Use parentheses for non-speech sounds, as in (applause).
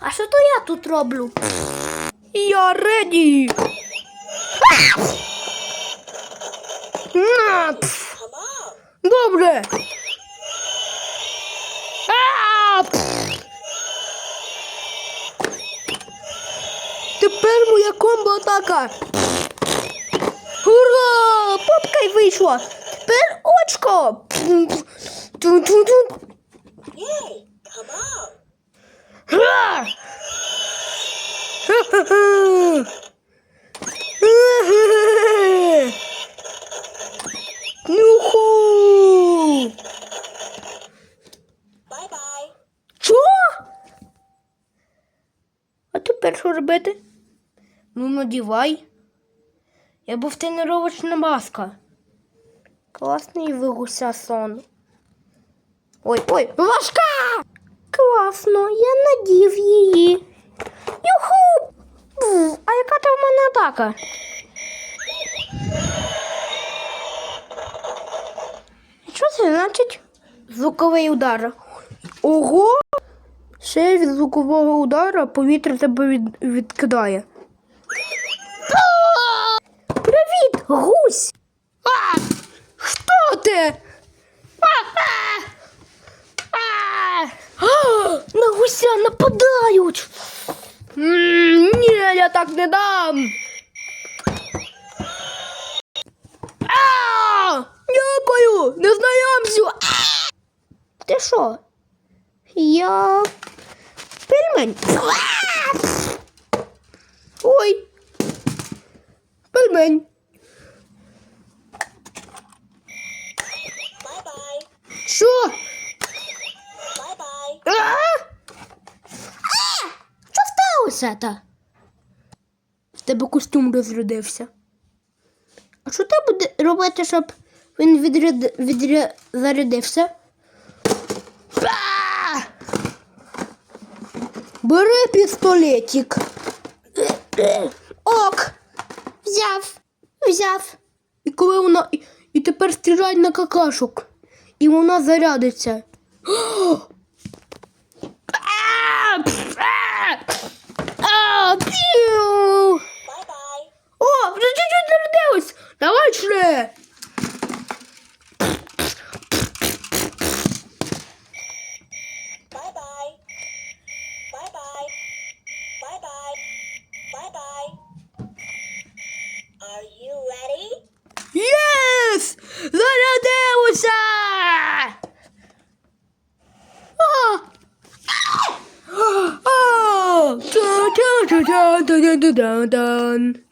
А що то я тут роблю? Я реді. На, пф. Добре. А, пф. Тепер моя комбо-атака. Ура! Попка й вийшла. Тепер очко. Ту-ту-ту. Yay! Нюху! Bye! Що? А тепер що робити? Ну, надівай. Я був тренувачна маска. Класний вигуся сон. Ой, ой, важка! Класно, я надів її. Юху! А яка там в мене атака? Що це значить? Звуковий удар. Ого! Ще від звукового удара повітря тебе від... відкидає. Привіт, гусь! А! Хто ти? А! А! А! А! На гуся нападають. Ні, я так не дам. А! Дякую, не знайомцю. А! Ти що? Я пельмень. Ой. Пельмень. Що? А? А! Що сталося та? В тебе костюм розрядився. А що треба буде робити, щоб він відряд... відря... зарядився? Бери пістолетик. Ок. Взяв. Взяв. І коли вона. І тепер стріляй на какашок. І вона зарядиться. (gasps) Are you ready? Yes! Oh! Oh! Dun, dun, dun, dun, dun, dun, dun, dun.